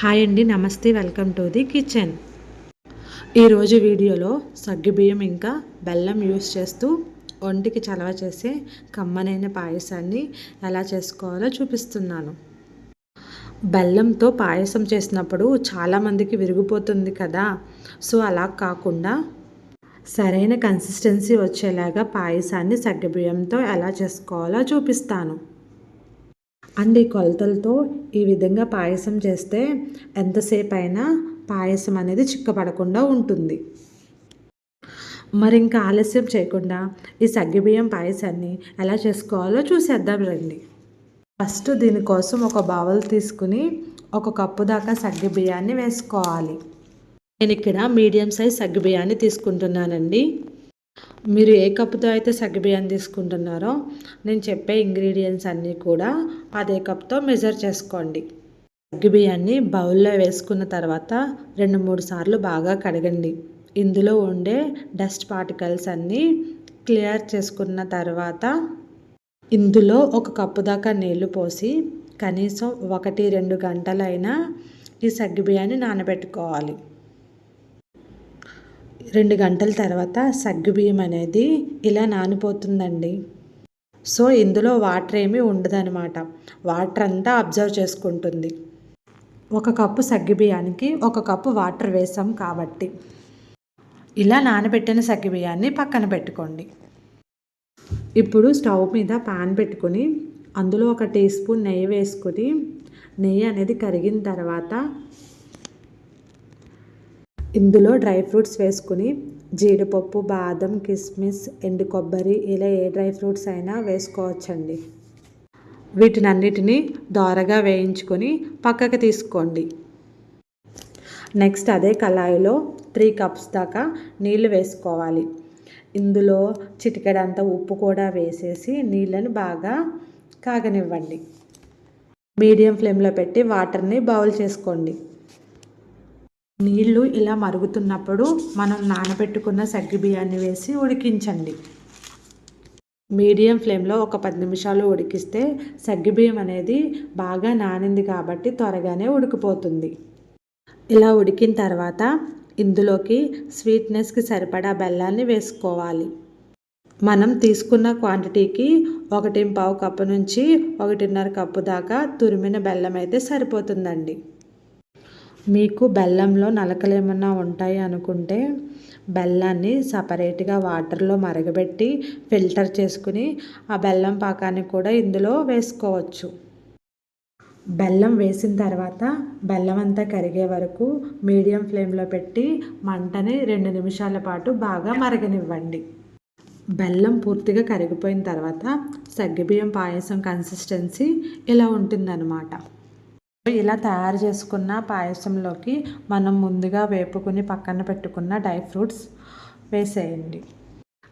Hi అండి నమస్తే welcome to the kitchen. ఈరోజు వీడియోలో సగ్గుబియ్యం ఇంకా బెల్లం యూస్ చేస్తూ ఒంటికి చలవ చేసే కమ్మనైన పాయసాన్ని ఎలా చేసుకోవాలో చూపిస్తున్నాను. బెల్లంతో పాయసం చేసినప్పుడు చాలామందికి విరిగిపోతుంది కదా సో అలా కాకుండా సరైన కన్సిస్టెన్సీ వచ్చేలాగా పాయసాన్ని సగ్గుబియ్యంతో ఎలా చేసుకోవాలో చూపిస్తాను. అండ్ ఈ కొలతలతో ఈ విధంగా పాయసం చేస్తే ఎంతసేపు అయినా పాయసం అనేది చిక్కపడకుండా ఉంటుంది. మరి ఇంకా ఆలస్యం చేయకుండా ఈ సగ్గిబియ్యం పాయసాన్ని ఎలా చేసుకోవాలో చూసేద్దాం రండి. ఫస్ట్ దీనికోసం ఒక బావల్ తీసుకుని ఒక కప్పు దాకా సగ్గిబియ్యాన్ని వేసుకోవాలి. నేను ఇక్కడ మీడియం సైజ్ సగ్గిబియ్యాన్ని తీసుకుంటున్నానండి. మీరు ఏ కప్పుతో అయితే సగ్గుబియ్యం తీసుకుంటున్నారో నేను చెప్పే ఇంగ్రీడియంట్స్ అన్నీ కూడా అదే కప్తో మెజర్ చేసుకోండి. సగ్గుబియ్యాన్ని బౌల్లో వేసుకున్న తర్వాత రెండు మూడు సార్లు బాగా కడగండి. ఇందులో ఉండే డస్ట్ పార్టికల్స్ అన్నీ క్లియర్ చేసుకున్న తర్వాత ఇందులో ఒక కప్పు దాకా నీళ్ళు పోసి కనీసం ఒకటి రెండు గంటలైనా ఈ సగ్గుబియ్యాన్ని నానబెట్టుకోవాలి. రెండు గంటల తర్వాత సగ్గుబియ్యం అనేది ఇలా నానిపోతుందండి. సో ఇందులో వాటర్ ఏమీ ఉండదనమాట వాటర్ అంతా అబ్జర్వ్ చేసుకుంటుంది. ఒక కప్పు సగ్గుబియ్యానికి ఒక కప్పు వాటర్ వేసాం కాబట్టి. ఇలా నానబెట్టిన సగ్గుబియ్యాన్ని పక్కన పెట్టుకోండి. ఇప్పుడు స్టవ్ మీద పాన్ పెట్టుకుని అందులో ఒక టీ స్పూన్ నెయ్యి వేసుకుని నెయ్యి అనేది కరిగిన తర్వాత ఇందులో డ్రై ఫ్రూట్స్ వేసుకుని జీడిపప్పు బాదం కిస్మిస్ ఎండు కొబ్బరి ఇలా ఏ డ్రై ఫ్రూట్స్ అయినా వేసుకోవచ్చండి. వీటినన్నిటినీ దోరగా వేయించుకొని పక్కకి తీసుకోండి. నెక్స్ట్ అదే కళాయిలో త్రీ కప్స్ దాకా నీళ్ళు వేసుకోవాలి. ఇందులో చిటికెడంత ఉప్పు కూడా వేసేసి నీళ్ళని బాగా కాగనివ్వండి. మీడియం ఫ్లేమ్లో పెట్టి వాటర్ని బౌల్ చేసుకోండి. నీళ్ళు ఇలా మరుగుతున్నప్పుడు మనం నానబెట్టుకున్న సగ్గు బియ్యాన్ని వేసి ఉడికించండి. మీడియం ఫ్లేమ్లో ఒక పది నిమిషాలు ఉడికిస్తే సగ్గుబియ్యం అనేది బాగా నానింది కాబట్టి త్వరగానే ఉడికిపోతుంది. ఇలా ఉడికిన తర్వాత ఇందులోకి స్వీట్నెస్కి సరిపడా బెల్లాన్ని వేసుకోవాలి. మనం తీసుకున్న క్వాంటిటీకి ఒకటి పావు కప్పు నుంచి ఒకటిన్నర కప్పు దాకా తురిమిన బెల్లం అయితే సరిపోతుందండి. మీకు బెల్లంలో నలకలు ఏమన్నా ఉంటాయి అనుకుంటే బెల్లాన్ని సపరేట్గా వాటర్లో మరగబెట్టి ఫిల్టర్ చేసుకుని ఆ బెల్లం పాకాన్ని కూడా ఇందులో వేసుకోవచ్చు. బెల్లం వేసిన తర్వాత బెల్లం అంతా కరిగే వరకు మీడియం ఫ్లేమ్లో పెట్టి మంటని రెండు నిమిషాల పాటు బాగా మరగనివ్వండి. బెల్లం పూర్తిగా కరిగిపోయిన తర్వాత సగ్గిబియ్యం పాయసం కన్సిస్టెన్సీ ఇలా ఉంటుందన్నమాట. ఇలా తయారు చేసుకున్న పాయసంలోకి మనం ముందుగా వేపుకుని పక్కన పెట్టుకున్న డ్రై ఫ్రూట్స్ వేసేయండి.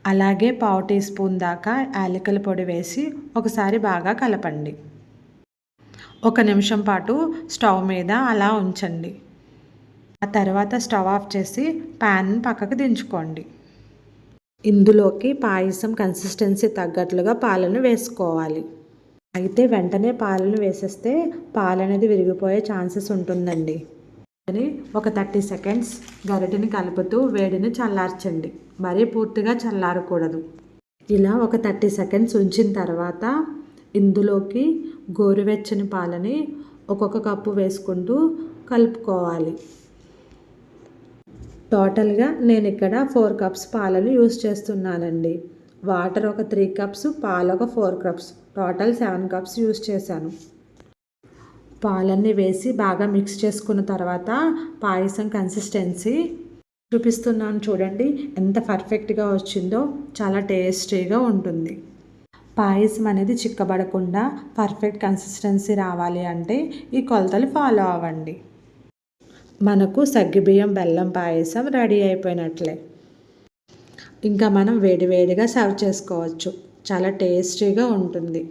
అలాగే పావు టీ స్పూన్ దాకా యాలకుల పొడి వేసి ఒకసారి బాగా కలపండి. ఒక నిమిషం పాటు స్టవ్ మీద అలా ఉంచండి. ఆ తర్వాత స్టవ్ ఆఫ్ చేసి ప్యాన్ పక్కకు దించుకోండి. ఇందులోకి పాయసం కన్సిస్టెన్సీ తగ్గట్లుగా పాలను వేసుకోవాలి. అయితే వెంటనే పాలను వేసేస్తే పాలు అనేది విరిగిపోయే ఛాన్సెస్ ఉంటుందండి. అని ఒక థర్టీ సెకండ్స్ గరిటెని కలుపుతూ వేడిని చల్లార్చండి. మరీ పూర్తిగా చల్లారకూడదు. ఇలా ఒక థర్టీ సెకండ్స్ ఉంచిన తర్వాత ఇందులోకి గోరువెచ్చని పాలని ఒక్కొక్క కప్పు వేసుకుంటూ కలుపుకోవాలి. టోటల్గా నేను ఇక్కడ ఫోర్ కప్స్ పాలను యూస్ చేస్తున్నానండి. వాటర్ ఒక త్రీ కప్స్ పాలు ఒక four cups. Total seven cups use చేశాను. పాలన్నీ వేసి బాగా మిక్స్ చేసుకున్న తర్వాత పాయసం కన్సిస్టెన్సీ చూపిస్తున్నాను చూడండి. ఎంత పర్ఫెక్ట్గా వచ్చిందో చాలా టేస్టీగా ఉంటుంది. పాయసం అనేది చిక్కబడకుండా పర్ఫెక్ట్ కన్సిస్టెన్సీ రావాలి అంటే ఈ కొలతలు ఫాలో అవ్వండి. మనకు సగ్గిబియ్యం బెల్లం పాయసం రెడీ అయిపోయినట్లే. ఇంకా మనం వేడివేడిగా సర్వ్ చేసుకోవచ్చు. చాలా టేస్టీగా ఉంటుంది.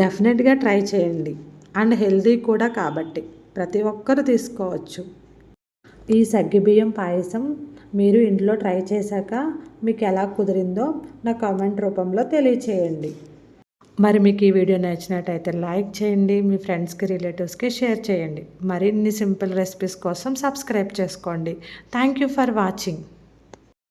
డెఫినెట్గా ట్రై చేయండి. అండ్ హెల్దీ కూడా కాబట్టి ప్రతి ఒక్కరు తీసుకోవచ్చు. ఈ సగ్గిబియ్యం పాయసం మీరు ఇంట్లో ట్రై చేశాక మీకు ఎలా కుదిరిందో నా కామెంట్ రూపంలో తెలియచేయండి. మరి మీకు ఈ వీడియో నచ్చినట్టయితే లైక్ చేయండి మీ ఫ్రెండ్స్కి రిలేటివ్స్కి షేర్ చేయండి. మరిన్ని సింపుల్ రెసిపీస్ కోసం సబ్స్క్రైబ్ చేసుకోండి. Thank you for watching.